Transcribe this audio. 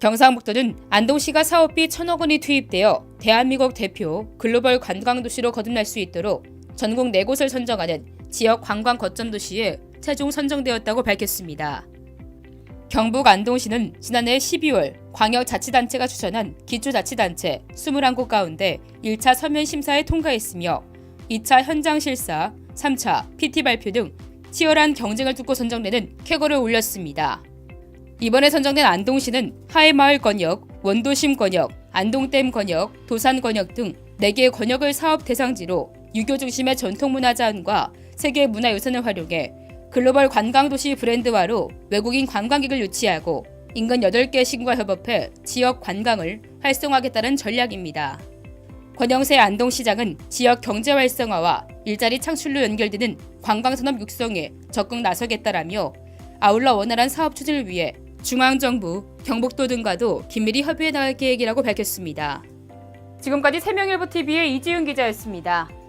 경상북도는 안동시가 사업비 천억 원이 투입되어 대한민국 대표 글로벌 관광도시로 거듭날 수 있도록 전국 네 곳을 선정하는 지역 관광 거점 도시에 최종 선정되었다고 밝혔습니다. 경북 안동시는 지난해 12월 광역자치단체가 추천한 기초자치단체 21곳 가운데 1차 서면 심사에 통과했으며 2차 현장 실사, 3차 PT 발표 등 치열한 경쟁을 뚫고 선정되는 쾌거를 올렸습니다. 이번에 선정된 안동시는 하회마을 권역, 원도심 권역, 안동댐 권역, 도산 권역 등 4개의 권역을 사업 대상지로 유교 중심의 전통문화 자원과 세계 문화유산을 활용해 글로벌 관광도시 브랜드화로 외국인 관광객을 유치하고 인근 8개 시군과 협업해 지역 관광을 활성화하겠다는 전략입니다. 권영세 안동시장은 지역 경제 활성화와 일자리 창출로 연결되는 관광산업 육성에 적극 나서겠다라며 아울러 원활한 사업 추진을 위해 중앙정부, 경북도 등과도 긴밀히 협의해 나갈 계획이라고 밝혔습니다. 지금까지 세명일보 TV의 이지윤 기자였습니다.